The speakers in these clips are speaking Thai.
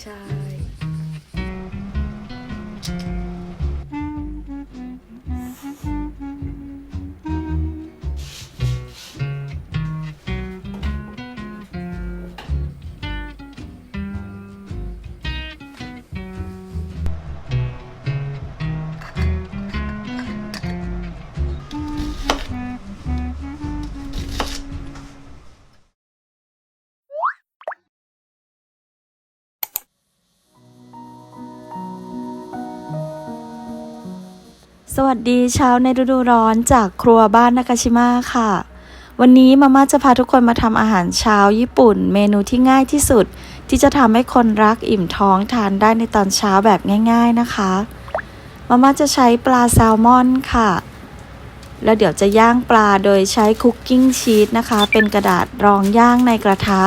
ใช่ สวัสดีเช้าในฤดูร้อนจากครัวบ้านนากาชิมะค่ะ วันนี้มาม่าจะพาทุกคนมาทำอาหารเช้าญี่ปุ่น เมนูที่ง่ายที่สุด ที่จะทำให้คนรักอิ่มท้องทานได้ในตอนเช้าแบบง่าย ๆนะคะมาม่าจะใช้ปลาแซลมอนค่ะ แล้วเดี๋ยวจะย่างปลาโดยใช้คุกกิ้งชีสนะคะ เป็นกระดาษรองย่างในกระทะ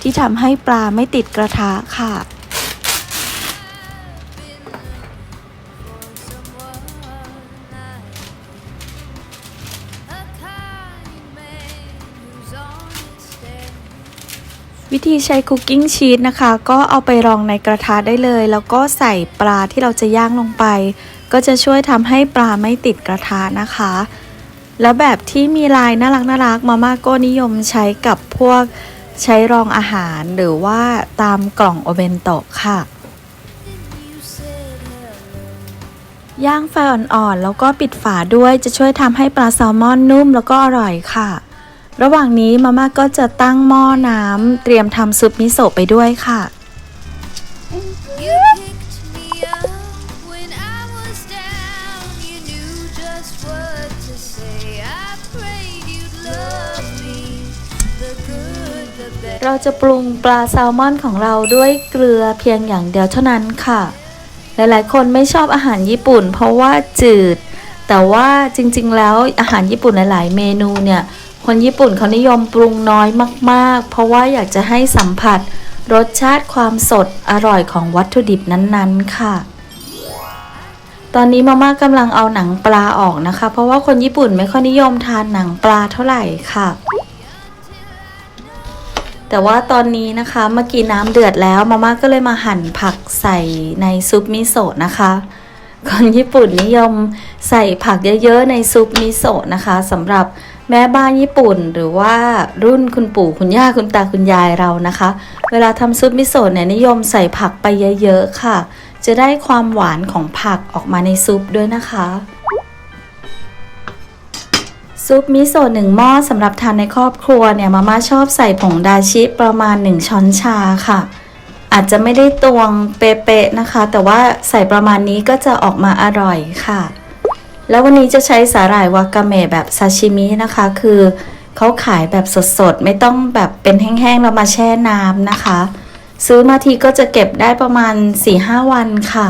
ที่ทำให้ปลาไม่ติดกระทะค่ะ วิธีใช้คุกกิ้งชีสนะคะ ก็เอาไปรองในกระทะได้เลย แล้วก็ใส่ปลาที่เราจะย่างลงไป ก็จะช่วยทำให้ปลาไม่ติดกระทะนะคะ แล้วแบบที่มีลายน่ารักน่ารักมาม่าก็นิยมใช้กับพวกใช้รองอาหารหรือว่าตามกล่องโอเบนโตะค่ะ ย่างไฟอ่อนๆแล้วก็ปิดฝาด้วยจะช่วยทำให้ปลาแซลมอนนุ่มแล้วก็อร่อยค่ะ ระหว่างนี้มาม่าก็จะตั้งหม้อน้ำเตรียมทำซุปมิโซะไปด้วยค่ะ เราจะปรุงปลาแซลมอนของเราด้วยเกลือเพียงอย่างเดียวเท่านั้นค่ะ หลายๆ คนไม่ชอบอาหารญี่ปุ่น เพราะว่าจืด แต่ว่าจริงๆ แล้วอาหารญี่ปุ่นหลาย ๆ เมนูเนี่ย คนญี่ปุ่นเขานิยมปรุงน้อยมาก ๆ เพราะว่าอยากจะให้สัมผัสรสชาติความสดอร่อยของวัตถุดิบนั้น ๆ ค่ะ ตอนนี้มาม่ากำลังเอาหนังปลาออกนะคะ เพราะว่าคนญี่ปุ่นไม่ค่อยนิยมทานหนังปลาเท่าไหร่ค่ะ แต่ว่าตอนนี้นะคะเมื่อกี้น้ำเดือดแล้วมาม่าก็เลยมาหั่นผักใส่ในซุปมิโซะนะคะคนญี่ปุ่นนิยมใส่ผักเยอะๆในซุปมิโซะนะคะสำหรับ แม่บ้านญี่ปุ่นหรือว่ารุ่นคุณปู่คุณย่าคุณตาคุณยายเรานะคะ เวลาทำซุปมิโซะเนี่ยนิยมใส่ผักไปเยอะๆค่ะ จะได้ความหวานของผักออกมาในซุปด้วยนะคะ ซุปมิโซะหนึ่งหม้อสำหรับทานในครอบครัวเนี่ยมาม่าชอบใส่ผงดาชิประมาณ 1 ช้อนชาค่ะ อาจจะไม่ได้ตวงเป๊ะๆนะคะ แต่ว่าใส่ประมาณนี้ก็จะออกมาอร่อยค่ะ แล้ววันนี้จะใช้สาหร่ายวากาเมะแบบซาชิมินะคะ คือเขาขายแบบสดๆ ไม่ต้องแบบเป็นแห้งๆเรามาแช่น้ำนะคะ ซื้อมาทีก็จะเก็บได้ประมาณ 4-5 วันค่ะ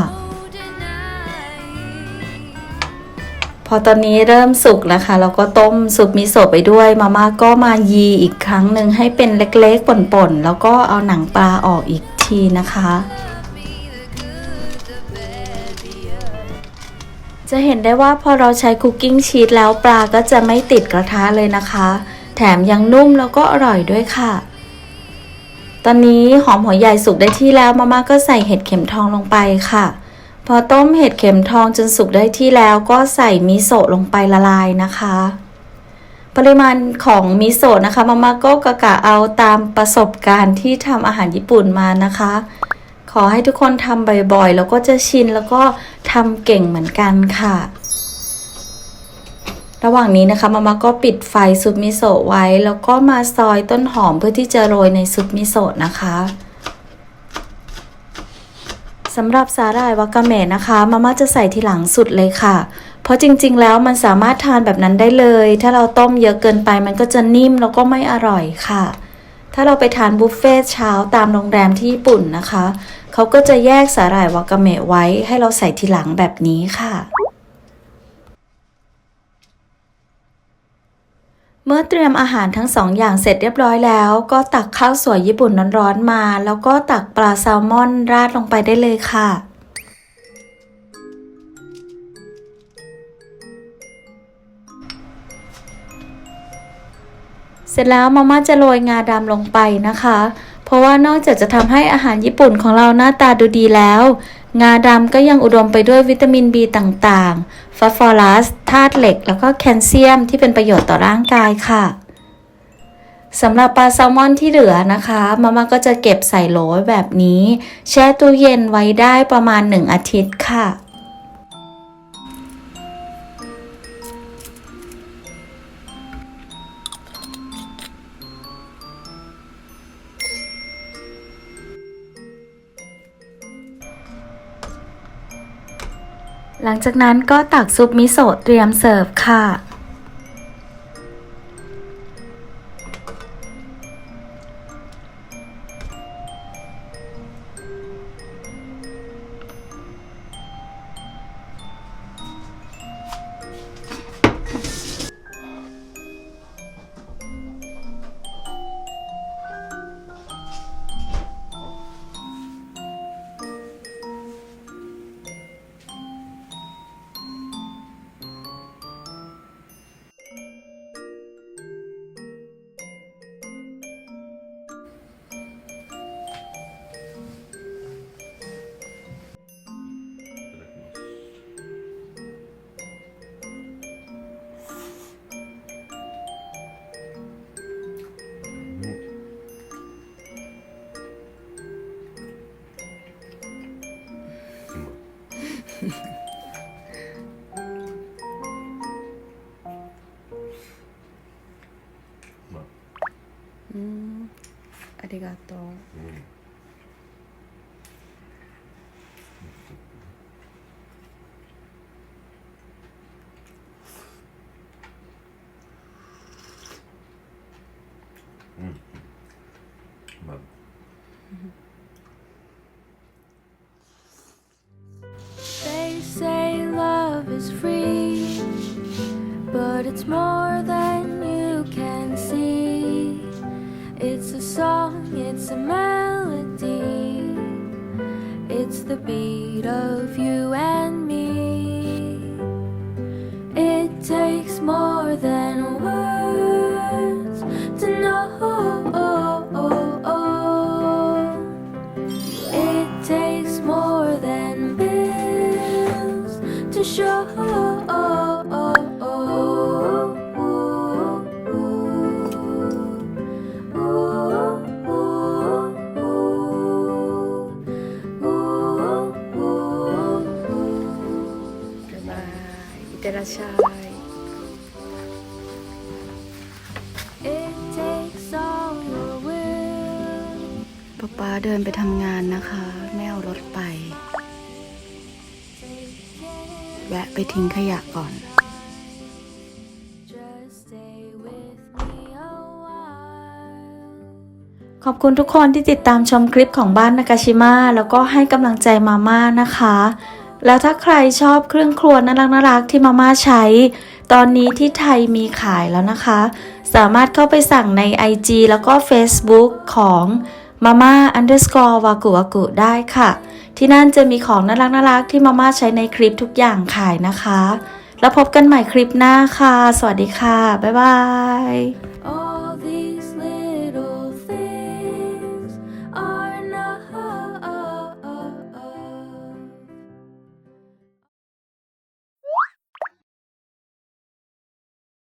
พอตอนนี้เริ่มสุกแล้วค่ะ เราก็ต้มซุปมิโซะไปด้วย มาม่าก็มายีอีกครั้งหนึ่งให้เป็นเล็กๆป่นๆ แล้วก็เอาหนังปลาออกอีกทีนะคะ จะเห็นได้ว่าพอเราใช้คุกกิ้งชีสแล้วปลาก็จะไม่ติดกระทะเลยนะคะ แถมยังนุ่มแล้วก็อร่อยด้วยค่ะ ตอนนี้หอมหัวใหญ่สุกได้ที่แล้วมาม่าก็ใส่เห็ดเข็มทองลงไปค่ะ พอต้มเห็ดเข็มทองจนสุกได้ที่แล้วก็ใส่มิโซะลงไปละลายนะคะ ปริมาณของมิโซะนะคะมาม่าก็กะกะเอาตามประสบการณ์ที่ทำอาหารญี่ปุ่นมานะคะ ขอให้ทุกคนทำบ่อยๆ แล้วก็จะชินแล้วก็ทำเก่งเหมือนกันค่ะ ระหว่างนี้นะคะมาม่าก็ปิดไฟซุปมิโซะไว้ แล้วก็มาซอยต้นหอมเพื่อที่จะโรยในซุปมิโซะนะคะสำหรับสาหร่ายวากาเมะนะคะมาม่าจะใส่ทีหลังสุดเลยค่ะ เพราะจริงๆ แล้วมันสามารถทานแบบนั้นได้เลย ถ้าเราต้มเยอะเกินไปมันก็จะนิ่มแล้วก็ไม่อร่อยค่ะ ถ้าเราไปทานบุฟเฟ่ต์เช้าตามโรงแรมที่ญี่ปุ่นนะคะ เขาก็จะแยกสาหร่ายวากาเมะไว้ให้เราใส่ทีหลังแบบนี้ค่ะ เมื่อเตรียมอาหารทั้งสองอย่างเสร็จเรียบร้อยแล้ว ก็ตักข้าวสวยญี่ปุ่นร้อนๆมา แล้วก็ตักปลาแซลมอนราดลงไปได้เลยค่ะเสร็จแล้วมาม่าจะโรยงาดำลงไปนะคะ ราะว่านอกจากจะทำให้อาหารญี่ปุ่นของเราหน้าตาดูดีแล้ว งาดำก็ยังอุดมไปด้วยวิตามิน B ต่างๆฟอสฟอรัสธาตุเหล็ก แล้วก็แคลเซียมที่เป็นประโยชน์ต่อร่างกายค่ะสำหรับปลาแซลมอนที่เหลือนะคะมาม่าก็จะเก็บใส่โหลแบบนี้ แช่ตู้เย็นไว้ได้ประมาณ 1 อาทิตย์ค่ะ หลังจากนั้นก็ตักซุปมิโซะเตรียมเสิร์ฟค่ะ うん。ありがとう、うん。Song, it's a melody, it's the beat of you and It takes all your will. ป๊าป๊าเดินไปทำงานนะคะ ไม่เอารถไป แวะไปทิ้งขยะก่อนขอบคุณทุกคนที่ติดตามชมคลิปของบ้านนากาชิมะแล้วก็ให้กำลังใจมาม่านะคะ แล้วถ้าใครชอบเครื่องครัวน่ารักน่ารักๆที่มาม่าใช้ ตอนนี้ที่ไทยมีขายแล้วนะคะ สามารถเข้าไปสั่งใน IG แล้วก็ Facebook ของ mama underscore วากุวากุได้ค่ะ ที่นั่นจะมีของน่ารักน่ารักๆที่มาม่าใช้ในคลิปทุกอย่างขายนะคะ แล้วพบกันใหม่คลิปหน้าค่ะ สวัสดีค่ะ บ๊ายบาย